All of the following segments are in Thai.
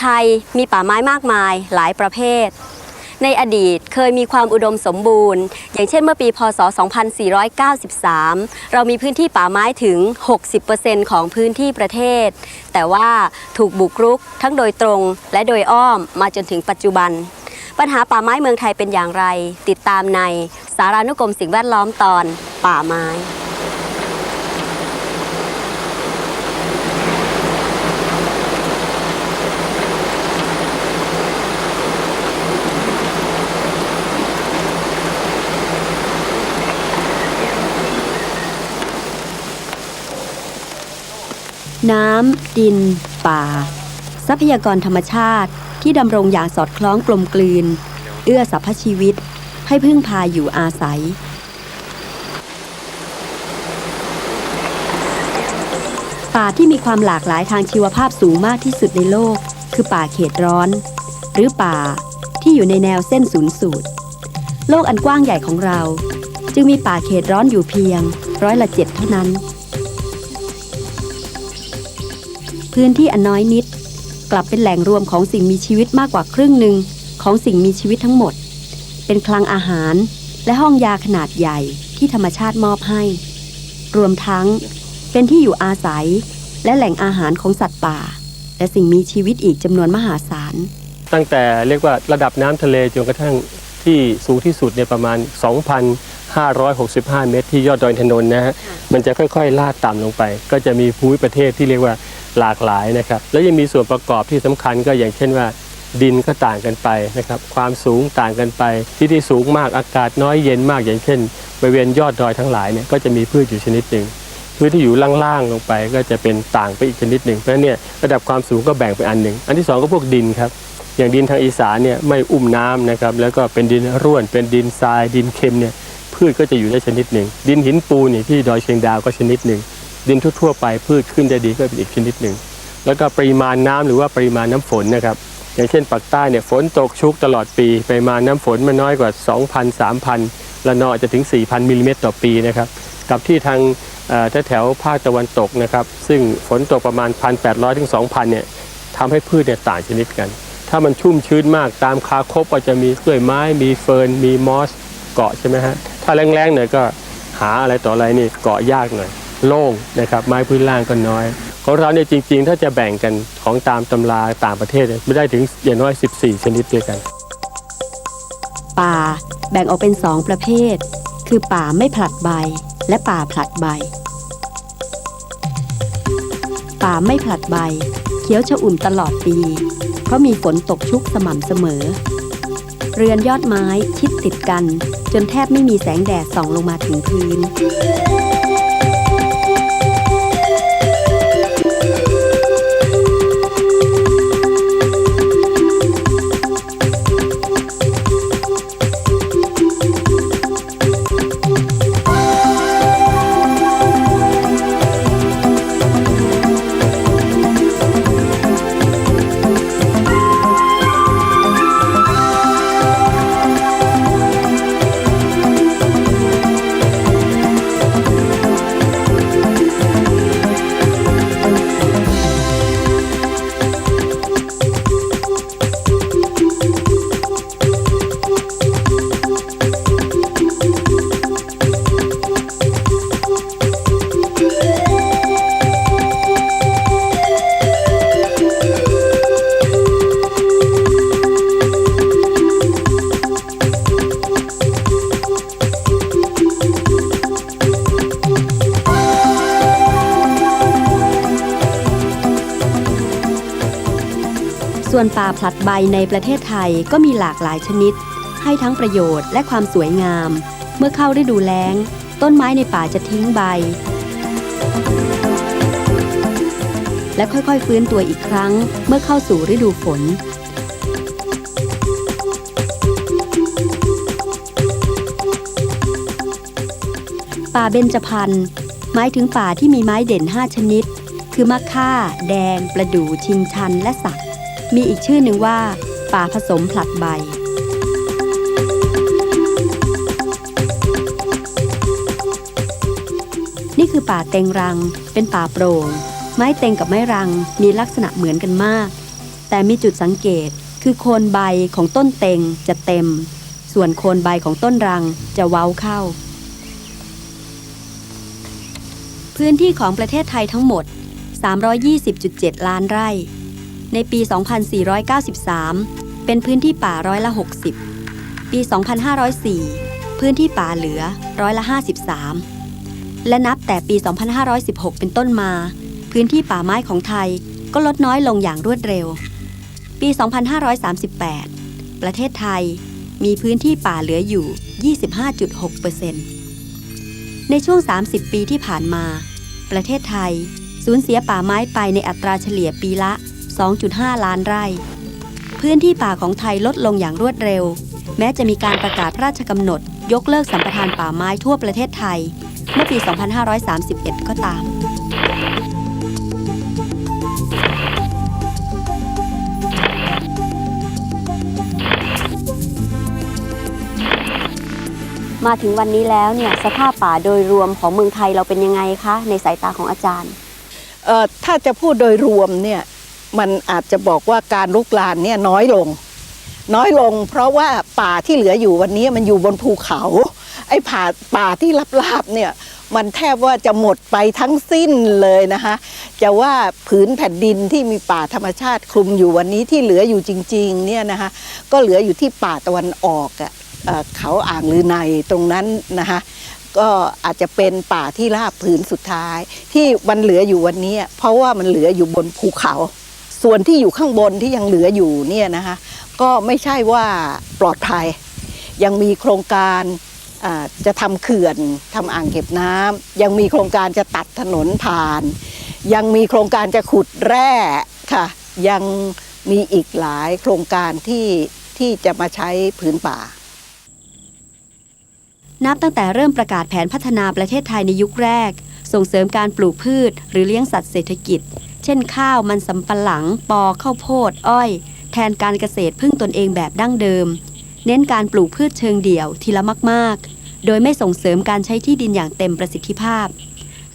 ไทยมีป่าไม้มากมายหลายประเภท ในอดีตเคยมีความอุดมสมบูรณ์ อย่างเช่นเมื่อปี พศ 2493 เรามีพื้นที่ป่าไม้ถึง 60%ของพื้นที่ประเทศ แต่ว่าถูกบุกรุกทั้งโดยตรงและโดยอ้อมมาจนถึงปัจจุบัน ปัญหาป่าไม้เมืองไทยเป็นอย่างไร ติดตามในสารานุกรมสิ่งแวดล้อมตอนป่าไม้ น้ำ ดิน ป่า ทรัพยากรธรรมชาติที่ดำรงอย่างสอดคล้องกลมกลืน เอื้อสรรพชีวิต ให้พึ่งพาอยู่อาศัย ป่าที่มีความหลากหลายทางชีวภาพสูงมากที่สุดในโลก คือป่าเขตร้อน หรือป่าที่อยู่ในแนวเส้นศูนย์สูตร โลกอันกว้างใหญ่ของเรา จึงมีป่าเขตร้อนอยู่เพียงร้อยละเจ็ดเท่านั้น พื้นที่อันน้อยนิด กลับเป็นแหล่งรวมของสิ่งมีชีวิตมากกว่าครึ่งหนึ่งของสิ่งมีชีวิตทั้งหมด เป็นคลังอาหารและห้องยาขนาดใหญ่ที่ธรรมชาติมอบให้ รวมทั้งเป็นที่อยู่อาศัย และแหล่งอาหารของสัตว์ป่า และสิ่งมีชีวิตอีกจำนวนมหาศาล ตั้งแต่เรียกว่าระดับน้ำทะเลจนกระทั่งที่สูงที่สุดเนี่ยประมาณ 2,565 เมตรที่ยอดดอยอินทนนนะฮะ มันจะค่อยๆ ลาดต่ำลงไป ก็จะมีภูมิประเทศที่เรียกว่า หลากหลายนะครับ แล้วยังมีส่วนประกอบที่สำคัญก็อย่างเช่นว่า ดินก็ต่างกันไปนะครับ ความสูงต่างกันไป ที่ที่สูงมากอากาศน้อยเย็นมากอย่างเช่นบริเวณยอดดอยทั้งหลายเนี่ยก็จะมีพืชอยู่ชนิดหนึ่งพืชที่อยู่ล่างๆลงไปก็จะเป็นต่างไปอีกชนิดหนึ่งเพราะนั้นเนี่ยระดับความสูงก็แบ่งไปอันหนึ่งอันที่สองก็พวกดินครับ อย่างดินทางอีสานเนี่ยไม่อุ้มน้ำนะครับแล้วก็เป็นดินร่วน เป็นดินทรายดินเค็มเนี่ยพืชก็จะอยู่ได้ชนิดหนึ่ง ดินหินปูนเนี่ยที่ดอยเชียงดาวก็ชนิดหนึ่ง ดินทั่วๆไปพืชขึ้นได้ดีก็เป็นอีกชนิดหนึ่งแล้วก็ปริมาณน้ำหรือว่าปริมาณน้ำฝนนะครับ อย่างเช่นปากใต้เนี่ยฝนตกชุกตลอดปี ปริมาณน้ำฝนมันน้อยกว่า 2,000 3,000ละนองอาจะถึง 4,000มิลลิเมตรต่อปีนะครับกับที่ทางแถวภาคตะวันตกนะครับ ซึ่งฝนตกประมาณ 1,800ถึง2,000เนี่ยทำให้พืชเนี่ยต่างชนิดกัน ถ้ามันชุ่มชื้นมากตามคาคบก็จะมีกล้วยไม้ มีเฟิร์น มีมอสเกาะใช่ไหมฮะถ้าแรงๆหน่อยก็หาอะไรต่ออะไรนี่เกาะยากหน่อย โล่งนะครับไม้พื้นล่างก็น้อยของเราเนี่ยจริง ๆ ถ้าจะแบ่งกันของตามตำราต่างประเทศไม่ได้ถึงอย่างน้อย 14 ชนิดด้วยกัน ป่าแบ่งออกเป็นสองประเภท คือป่าไม่ผลัดใบ และป่าผลัดใบ ป่าไม่ผลัดใบ เขียวชอุ่มตลอดปี เพราะมีฝนตกชุกสม่ำเสมอ เรือนยอดไม้ชิดติดกัน จนแทบไม่มีแสงแดดส่องลงมาถึงพื้น ส่วนป่าผลัดใบในประเทศไทยก็มีหลากหลายชนิด ให้ทั้งประโยชน์และความสวยงาม เมื่อเข้าฤดูแล้ง ต้นไม้ในป่าจะทิ้งใบ และค่อยๆฟื้นตัวอีกครั้ง เมื่อเข้าสู่ฤดูฝนป่าเบญจพรรณหมายถึงป่าที่มีไม้เด่น 5 ชนิด คือมะค่า แดง ประดู่ชิงชัน และสัก มีอีกชื่อหนึ่งว่า ป่าผสมผลัดใบ นี่คือป่าเต็งรัง เป็นป่าโปร่ง ไม้เต็งกับไม้รังมีลักษณะเหมือนกันมากแต่แต่มีจุดสังเกตคือโคนใบของต้นเต็งจะเต็ม ส่วนโคนใบของต้นรังจะเว้าเข้า พื้นที่ของประเทศไทยทั้งหมด 320.7 ล้านไร่ ในปี 2493 เป็นพื้นที่ป่าร้อยละ 60 ปี 2504 พื้นที่ป่าเหลือร้อยละ 53 และนับแต่ปี 2516 เป็นต้นมา พื้นที่ป่าไม้ของไทยก็ลดน้อยลงอย่างรวดเร็ว ปี 2538 ประเทศไทยมีพื้นที่ป่าเหลืออยู่ 25.6%ในช่วง 30 ปีที่ผ่านมา ประเทศไทยสูญเสียป่าไม้ไปในอัตราเฉลี่ยปีละ 2.5 ล้านไร่ พื้นที่ป่าของไทยลดลงอย่างรวดเร็ว แม้จะมีการประกาศพระราชกำหนด ยกเลิกสัมปทานป่าไม้ทั่วประเทศไทย เมื่อปี 2531 ก็ตามมาถึงวันนี้แล้วเนี่ยสภาพป่าโดยรวมของเมืองไทยเราเป็นยังไงคะ ในสายตาของอาจารย์ถ้าจะพูดโดยรวมเนี่ย มันอาจจะบอกว่าการลุกลานเนี่ยน้อยลง น้อยลง เพราะว่าป่าที่เหลืออยู่วันนี้มันอยู่บนภูเขา ไอ้ป่าป่าที่ลับๆเนี่ยมันแทบว่าจะหมดไปทั้งสิ้นเลยนะคะจะว่าผืนแผ่นดินที่มีป่าธรรมชาติคลุมอยู่วันนี้ที่เหลืออยู่จริงๆเนี่ยนะคะก็เหลืออยู่ที่ป่าตะวันออกอะเอะเขาอ่างลือในตรงนั้นนะคะก็อาจจะเป็นป่าที่ราบผืนสุดท้าย ที่มันเหลืออยู่วันนี้ เพราะว่ามันเหลืออยู่บนภูเขา ส่วนที่อยู่ข้างบนที่ยังเหลืออยู่เนี่ยนะคะก็ไม่ใช่ว่าปลอดภัย ยังมีโครงการจะทำเขื่อนทำอ่างเก็บน้ำยังมีโครงการจะตัดถนนผ่าน ยังมีโครงการจะขุดแร่ค่ะยังมีอีกหลายโครงการที่ที่จะมาใช้ผืนป่า นับตั้งแต่เริ่มประกาศแผนพัฒนาประเทศไทยในยุคแรก ส่งเสริมการปลูกพืช หรือเลี้ยงสัตว์เศรษฐกิจ เช่นข้าวมันสำปะหลัง ปอข้าวโพด อ้อย แทนการเกษตรพึ่งตนเองแบบดั้งเดิม เน้นการปลูกพืชเชิงเดี่ยวทีละมากๆ โดยไม่ส่งเสริมการใช้ที่ดินอย่างเต็มประสิทธิภาพ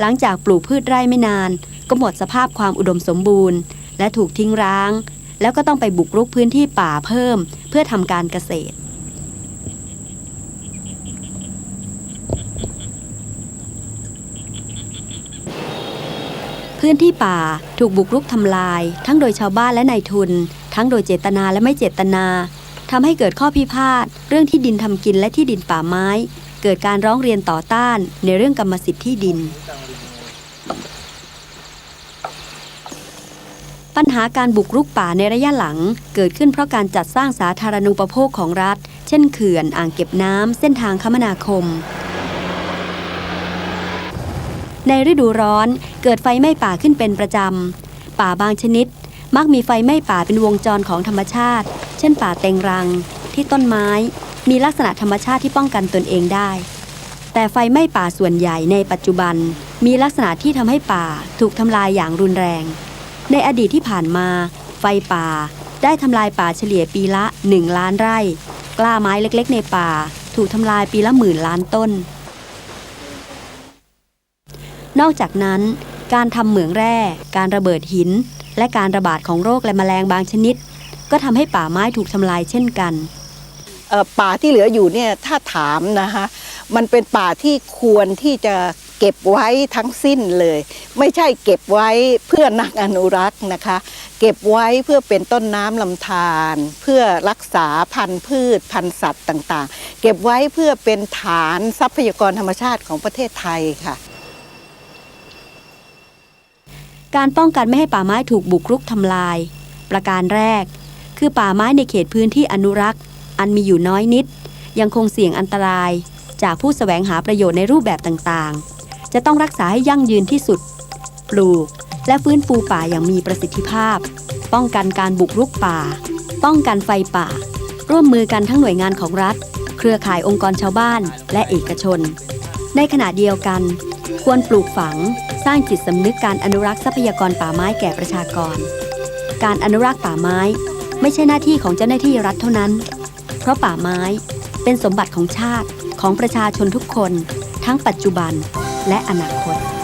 หลังจากปลูกพืชไร่ไม่นาน ก็หมดสภาพความอุดมสมบูรณ์ และถูกทิ้งร้าง แล้วก็ต้องไปบุกรุกพื้นที่ป่าเพิ่ม เพื่อทำการเกษตร พื้นที่ป่าถูกบุกรุกทำลาย ทั้งโดยชาวบ้านและนายทุน ทั้งโดยเจตนาและไม่เจตนาทำให้เกิดข้อพิพาทเรื่องที่ดินทำกินและที่ดินป่าไม้ เกิดการร้องเรียนต่อต้านในเรื่องกรรมสิทธิ์ที่ดิน ปัญหาการบุกรุกป่าในระยะหลัง เกิดขึ้นเพราะการจัดสร้างสาธารณูปโภคของรัฐ เช่นเขื่อนอ่างเก็บน้ำเส้นทางคมนาคม ในฤดูร้อนเกิดไฟไหม้ป่าขึ้นเป็นประจำ ป่าบางชนิด มักมีไฟไหม้ป่าเป็นวงจรของธรรมชาติ เช่นป่าเต็งรัง ที่ต้นไม้ มีลักษณะธรรมชาติที่ป้องกันตนเองได้ แต่ไฟไหม้ป่าส่วนใหญ่ในปัจจุบัน มีลักษณะที่ทำให้ป่าถูกทำลายอย่างรุนแรง ในอดีตที่ผ่านมา ไฟป่าได้ทำลายป่าเฉลี่ยปีละ 1 ล้านไร่ กล้าไม้เล็กๆ ในป่า ถูกทำลายปีละหมื่นล้านต้น นอกจากนั้น การทำเหมืองแร่ การระเบิดหิน และการระบาดของโรคและแมลงบางชนิด ก็ทำให้ป่าไม้ถูกทำลายเช่นกันป่าที่เหลืออยู่เนี่ยถ้าถามนะคะมันเป็นป่าที่ควรที่จะเก็บไว้ทั้งสิ้นเลย ไม่ใช่เก็บไว้เพื่อนักอนุรักษ์นะคะ เก็บไว้เพื่อเป็นต้นน้ำลำธารเพื่อรักษาพันธุ์พืช พันธุ์สัตว์ต่างๆ เก็บไว้เพื่อเป็นฐานทรัพยากรธรรมชาติของประเทศไทยค่ะ การป้องกันไม่ให้ป่าไม้ถูกบุกรุกทำลาย ประการแรก คือป่าไม้ในเขตพื้นที่อนุรักษ์ อันมีอยู่น้อยนิด ยังคงเสี่ยงอันตราย จากผู้แสวงหาประโยชน์ในรูปแบบต่างๆ จะต้องรักษาให้ยั่งยืนที่สุด ปลูก และฟื้นฟูป่าอย่างมีประสิทธิภาพ ป้องกันการบุกรุกป่า ป้องกันไฟป่า ร่วมมือกันทั้งหน่วยงานของรัฐ เครือข่ายองค์กรชาวบ้านและเอกชน ในขณะเดียวกัน ควรปลูกฝัง สร้างจิตสำนึกการอนุรักษ์ทรัพยากรป่าไม้แก่ประชากร การอนุรักษ์ป่าไม้ ไม่ใช่หน้าที่ของเจ้าหน้าที่รัฐเท่านั้น เพราะป่าไม้เป็นสมบัติของชาติของประชาชนทุกคน ทั้งปัจจุบันและอนาคต